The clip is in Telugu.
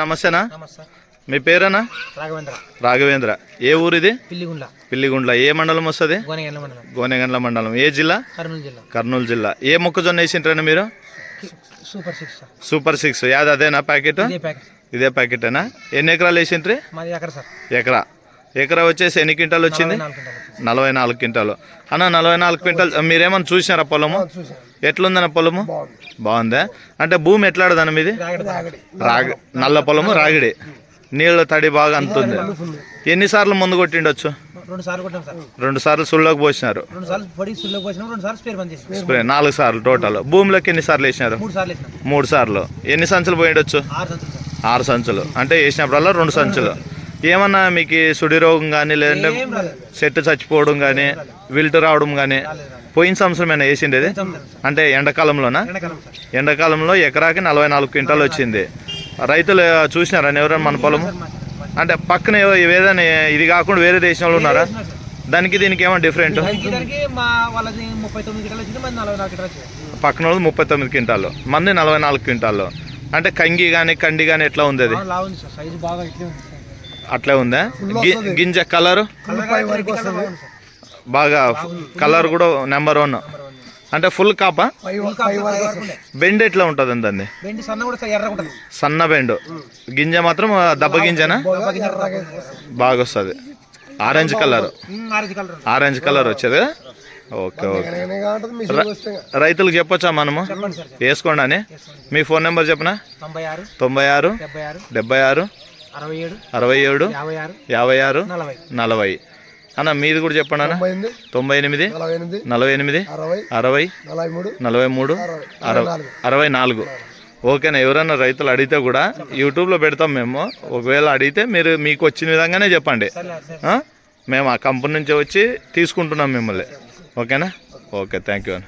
నమస్తేనా? నమస్తే. మీ పేరేనా? రాఘవేంద్ర. రాఘవేంద్ర. ఏ ఊరిది? పిల్లిగుండ్ల. పిల్లిగుండ్ల. ఏ మండలం వస్తుంది? గోనెగండ్ల మండలం. ఏ జిల్లా? కర్నూలు జిల్లా. కర్నూలు జిల్లా. ఏ మొక్కజొన్న వేసింటారండి మీరు? Super six. Super six. యాది అదేనా ప్యాకెట్? ఇదే ప్యాకెట్. ఇదే ప్యాకెటేనా? ఎన్ని ఎకరాలు వేసింట్రీ ఎకరా. ఎకరా వచ్చేసి ఎన్ని క్వింటాలు వచ్చింది. నలభై నాలుగు క్వింటాలు అన్న నలభై నాలుగు క్వింటాల్ మీరేమన్నా చూసినారా పొలము? ఎట్లుందన్న పొలము? బాగుందా. అంటే భూమి ఎట్లాడదన్న మీది? రాగి నల్ల పొలము రాగిడి. నీళ్ళ తడి బాగా అంతుంది. ఎన్నిసార్లు ముందు కొట్టిండొచ్చు? రెండు సార్లు సుళ్ళకి పోసినారు. స్పేర్ నాలుగు సార్లు టోటల్. భూమిలోకి ఎన్నిసార్లు వేసినారు? మూడు సార్లు వేసినాం. మూడు సార్లు. ఎన్ని సంచులు పోయిండొచ్చు? ఆరు సంచులు. అంటే వేసినప్పుడల్లా రెండు సంచులు. ఏమన్నా మీకు సుడి రోగం కానీ లేదంటే చెట్టు చచ్చిపోవడం కానీ విల్టు రావడం కానీ పోయిన సంవత్సరమేనా వేసిండేది అంటే ఎండాకాలంలోనా? ఎండాకాలంలో ఎకరాకి నలభై నాలుగు క్వింటాలు వచ్చింది. రైతులు చూసినారా ఎవరైనా మన పొలము? అంటే పక్కన ఏదైనా ఇది కాకుండా వేరే దేశం వాళ్ళు ఉన్నారా? దానికి దీనికి ఏమో డిఫరెంట్ పక్కన వాళ్ళు ముప్పై తొమ్మిది క్వింటాలు. మంది నలభై నాలుగు క్వింటాలు. అంటే కంగి కానీ కండి కానీ ఎట్లా ఉంది అది? అట్లే ఉందా? గింజ కలరు బాగా కలర్ కూడా నెంబర్ వన్ అంటే ఫుల్ కాపా. బెండ్ ఎట్లా ఉంటుంది వెండి సన్న బెండ్. గింజ మాత్రం దెబ్బ గింజనా? బాగా వస్తుంది. ఆరెంజ్ కలర్ ఆరెంజ్ కలర్ వచ్చేది. Okay okay. రైతులకు చెప్పొచ్చా మనము? వేసుకోండి అని. మీ ఫోన్ నెంబర్ చెప్పనా? తొంభై ఆరు డెబ్బై ఆరు అరవై ఏడు యాభై ఆరు నలభై. అన్న మీది కూడా చెప్పండి అన్న. తొంభై ఎనిమిది నలభై ఎనిమిది అరవై నలభై మూడు అరవై అరవై నాలుగు. ఓకేనా ఎవరైనా రైతులు అడిగితే కూడా యూట్యూబ్లో పెడతాం మేము. ఒకవేళ అడిగితే మీరు మీకు వచ్చిన విధంగానే చెప్పండి? మేము ఆ కంపెనీ నుంచి వచ్చి తీసుకుంటున్నాం మిమ్మల్ని. ఓకేనా? ఓకే థ్యాంక్ యూ అన్న.